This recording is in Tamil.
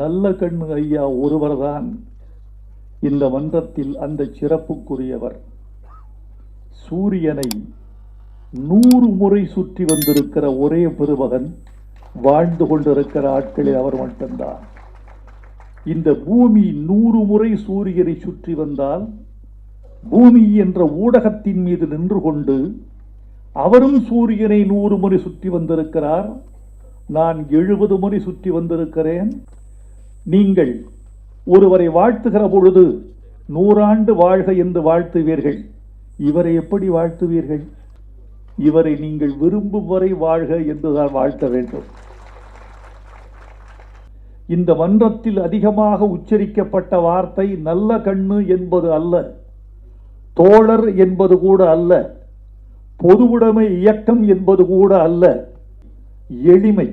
நல்ல கண்ணு ஐயா ஒருவர்தான் இந்த மன்றத்தில் அந்த சிறப்புக்குரியவர். சூரியனை நூறு முறை சுற்றி வந்திருக்கிற ஒரே பெருமகன் வாழ்ந்து கொண்டிருக்கிற ஆட்களில் அவர் மட்டும்தான். இந்த பூமி நூறு முறை சூரியனை சுற்றி வந்தால் பூமி என்ற ஊடகத்தின் மீது நின்று கொண்டு அவரும் சூரியனை நூறு முறை சுற்றி வந்திருக்கிறார் நான் எழுபது முறை சுற்றி வந்திருக்கிறேன் நீங்கள் ஒருவரை வாழ்த்துகிற பொழுது நூறாண்டு வாழ்க என்று வாழ்த்துவீர்கள். இவரை எப்படி வாழ்த்துவீர்கள்? இவரை நீங்கள் விரும்பும் வரை வாழ்க என்றுதான் வாழ்த்த வேண்டும். இந்த மன்றத்தில் அதிகமாக உச்சரிக்கப்பட்ட வார்த்தை நல்ல கண்ணு என்பது அல்ல தோழர் என்பது கூட அல்ல பொதுவுடைமை இயக்கம் என்பது கூட அல்ல எளிமை.